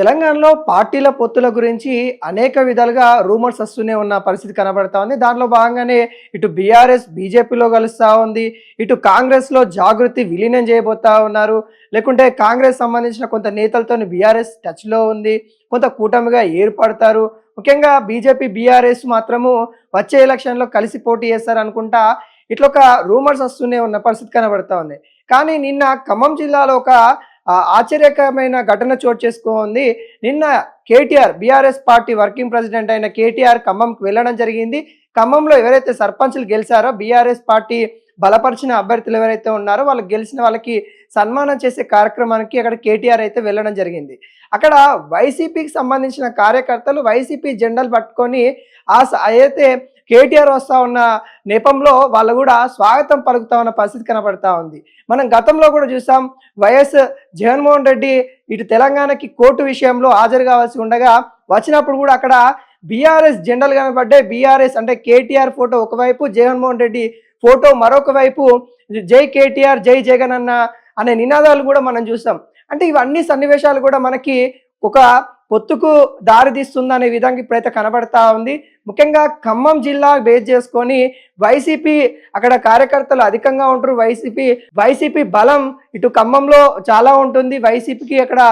తెలంగాణలో పార్టీల పొత్తుల గురించి అనేక విధాలుగా రూమర్స్ వస్తూనే ఉన్న పరిస్థితి కనబడతా ఉంది. దాంట్లో భాగంగానే ఇటు బీఆర్ఎస్ బీజేపీలో కలుస్తూ ఉంది. ఇటు కాంగ్రెస్లో జాగృతి విలీనం చేయబోతా ఉన్నారు. లేకుంటే కాంగ్రెస్ సంబంధించిన కొంత నేతలతో బీఆర్ఎస్ టచ్లో ఉంది. కొంత కూటమిగా ఏర్పడతారు. ముఖ్యంగా బీజేపీ బీఆర్ఎస్ మాత్రము వచ్చే ఎలక్షన్లో కలిసి పోటీ చేస్తారు అనుకుంటా ఇట్లా ఒక రూమర్స్ వస్తూనే ఉన్న పరిస్థితి కనబడతా ఉంది. కానీ నిన్న ఖమ్మం జిల్లాలో ఒక ఆశ్చర్యకరమైన ఘటన చోటు చేసుకోంది. నిన్న KTR BRS party working president అయిన కేటీఆర్ ఖమ్మంకి వెళ్ళడం జరిగింది. ఖమ్మంలో ఎవరైతే సర్పంచ్లు గెలిచారో బీఆర్ఎస్ పార్టీ బలపరిచిన అభ్యర్థులు ఎవరైతే ఉన్నారో వాళ్ళు గెలిచిన వాళ్ళకి సన్మానం చేసే కార్యక్రమానికి అక్కడ కేటీఆర్ అయితే వెళ్ళడం జరిగింది. అక్కడ వైసీపీకి సంబంధించిన కార్యకర్తలు వైసీపీ జెండాలు పట్టుకొని ఆ స- అయితే కేటీఆర్ వస్తా ఉన్న నేపంలో వాళ్ళు కూడా స్వాగతం పలుకుతా ఉన్న పరిస్థితి కనబడతా ఉంది. మనం గతంలో కూడా చూసాం వైఎస్ జగన్మోహన్ రెడ్డి ఇటు తెలంగాణకి కోర్టు విషయంలో హాజరు కావాల్సి ఉండగా వచ్చినప్పుడు కూడా అక్కడ బీఆర్ఎస్ జెండాలు కనబడ్డాయి. బీఆర్ఎస్ అంటే కేటీఆర్ ఫోటో ఒకవైపు జగన్మోహన్ రెడ్డి ఫోటో మరొక వైపు జై కేటీఆర్ జై జగన్ అన్న అనే నినాదాలు కూడా మనం చూసాం. అంటే ఇవన్నీ సన్నివేశాలు కూడా మనకి ఒక పొత్తుకు దారి అనే విధంగా ఇప్పుడైతే కనబడతా ఉంది. ముఖ్యంగా ఖమ్మం జిల్లా బేస్ చేసుకొని వైసీపీ అక్కడ కార్యకర్తలు అధికంగా ఉంటారు. వైసీపీ వైసీపీ బలం ఇటు ఖమ్మంలో చాలా ఉంటుంది. వైసీపీకి అక్కడ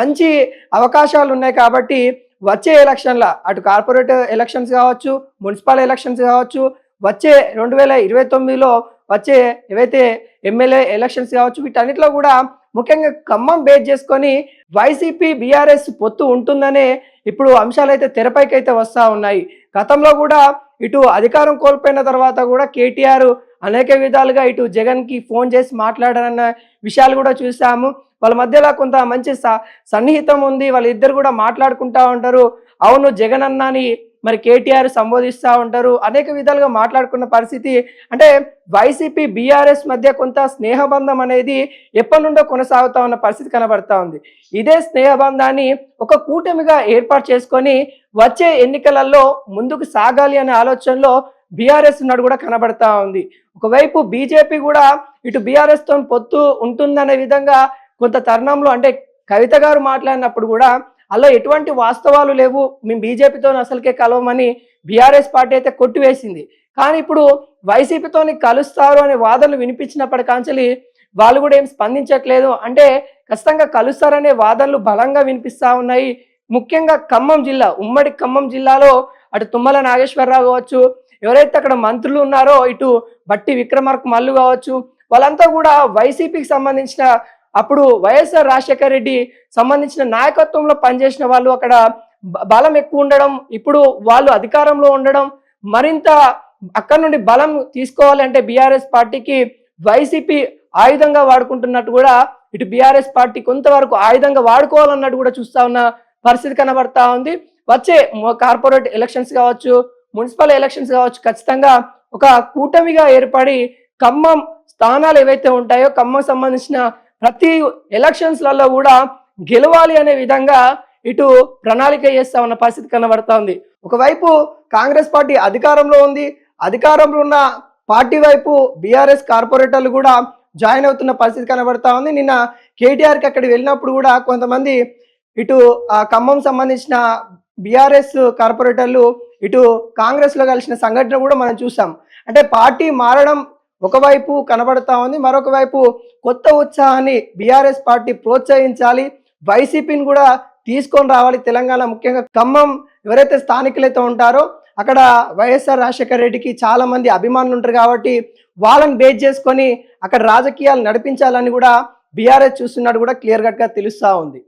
మంచి అవకాశాలు ఉన్నాయి కాబట్టి వచ్చే ఎలక్షన్ల అటు కార్పొరేట్ ఎలక్షన్స్ కావచ్చు మున్సిపల్ ఎలక్షన్స్ కావచ్చు వచ్చే రెండు వేల ఇరవై తొమ్మిదిలో వచ్చే ఏవైతే ఎమ్మెల్యే ఎలక్షన్స్ కావచ్చు వీటన్నిటిలో కూడా ముఖ్యంగా ఖమ్మం బేస్ చేసుకొని వైసీపీ బీఆర్ఎస్ పొత్తు ఉంటుందనే ఇప్పుడు అంశాలు అయితే తెరపైకి అయితే వస్తూ ఉన్నాయి. గతంలో కూడా ఇటు అధికారం కోల్పోయిన తర్వాత కూడా కేటీఆర్ అనేక విధాలుగా ఇటు జగన్కి ఫోన్ చేసి మాట్లాడారన్న విషయాలు కూడా చూసాము. వాళ్ళ మధ్యలో కొంత మంచి స- సన్నిహితం ఉంది. వాళ్ళిద్దరు కూడా మాట్లాడుకుంటా ఉంటారు. అవును జగన్ అన్నని మరి కేటీఆర్ సంబోధిస్తూ ఉంటారు. అనేక విధాలుగా మాట్లాడుకున్న పరిస్థితి. అంటే వైసీపీ బీఆర్ఎస్ మధ్య కొంత స్నేహబంధం అనేది ఎప్పటి నుండో కొనసాగుతా ఉన్న పరిస్థితి కనబడతా ఉంది. ఇదే స్నేహబంధాన్ని ఒక కూటమిగా ఏర్పాటు చేసుకొని వచ్చే ఎన్నికలలో ముందుకు సాగాలి అనే ఆలోచనలో బీఆర్ఎస్ ఉన్నాడు కూడా కనబడతా ఉంది. ఒకవైపు బీజేపీ కూడా ఇటు బీఆర్ఎస్తో పొత్తు ఉంటుందనే విధంగా కొంత తరుణంలో అంటే కవిత గారు మాట్లాడినప్పుడు కూడా అలా ఎటువంటి వాస్తవాలు లేవు. మేము బీజేపీతో అసలుకే కలవమని బీఆర్ఎస్ పార్టీ అయితే కొట్టివేసింది. కానీ ఇప్పుడు వైసీపీతోని కలుస్తారు అనే వాదనలు వినిపించినప్పటికాంచలి వాళ్ళు కూడా ఏం స్పందించట్లేదు. అంటే ఖచ్చితంగా కలుస్తారనే వాదనలు బలంగా వినిపిస్తూ ఉన్నాయి. ముఖ్యంగా ఖమ్మం జిల్లా ఉమ్మడి ఖమ్మం జిల్లాలో అటు తుమ్మల నాగేశ్వరరావు కావచ్చు ఎవరైతే అక్కడ మంత్రులు ఉన్నారో ఇటు బట్టి విక్రమార్క మల్లు కావచ్చు వాళ్ళంతా కూడా వైసీపీకి సంబంధించిన అప్పుడు వైఎస్ఆర్ రాజశేఖర రెడ్డి సంబంధించిన నాయకత్వంలో పనిచేసిన వాళ్ళు అక్కడ బలం ఎక్కువ ఉండడం ఇప్పుడు వాళ్ళు అధికారంలో ఉండడం మరింత అక్కడ నుండి బలం తీసుకోవాలి అంటే బీఆర్ఎస్ పార్టీకి వైసీపీ ఆయుధంగా వాడుకుంటున్నట్టు కూడా ఇటు బీఆర్ఎస్ పార్టీ కొంతవరకు ఆయుధంగా వాడుకోవాలన్నట్టు కూడా చూస్తా ఉన్న పరిస్థితి కనబడతా ఉంది. వచ్చే కార్పొరేట్ ఎలక్షన్స్ కావచ్చు మున్సిపల్ ఎలక్షన్స్ కావచ్చు ఖచ్చితంగా ఒక కూటమిగా ఏర్పడి ఖమ్మం స్థానాలు ఏవైతే ఉంటాయో ఖమ్మం సంబంధించిన ప్రతి ఎలక్షన్స్లలో కూడా గెలవాలి అనే విధంగా ఇటు ప్రణాళిక చేస్తా ఉన్న పరిస్థితి కనబడతా ఉంది ఒకవైపు కాంగ్రెస్ పార్టీ అధికారంలో ఉంది. అధికారంలో ఉన్న పార్టీ వైపు బీఆర్ఎస్ కార్పొరేటర్లు కూడా జాయిన్ అవుతున్న పరిస్థితి కనబడతా ఉంది నిన్న కేటీఆర్కి అక్కడికి వెళ్ళినప్పుడు కూడా కొంతమంది ఇటు ఆ ఖమ్మం సంబంధించిన బీఆర్ఎస్ కార్పొరేటర్లు ఇటు కాంగ్రెస్లో కలిసిన సంఘటన కూడా మనం చూసాం. అంటే పార్టీ మారడం ఒకవైపు కనబడతా ఉంది మరొక వైపు కొత్త ఉత్సాహాన్ని బీఆర్ఎస్ పార్టీ ప్రోత్సహించాలి. వైసీపీని కూడా తీసుకొని రావాలి తెలంగాణ ముఖ్యంగా. ఖమ్మం ఎవరైతే స్థానికులైతే ఉంటారో అక్కడ వైఎస్ఆర్ రాజశేఖర రెడ్డికి చాలా మంది అభిమానులు ఉంటారు కాబట్టి వాళ్ళని బేస్ చేసుకొని అక్కడ రాజకీయాలు నడిపించాలని కూడా బీఆర్ఎస్ చూస్తున్నట్టు కూడా క్లియర్ కట్గా తెలుస్తూ ఉంది.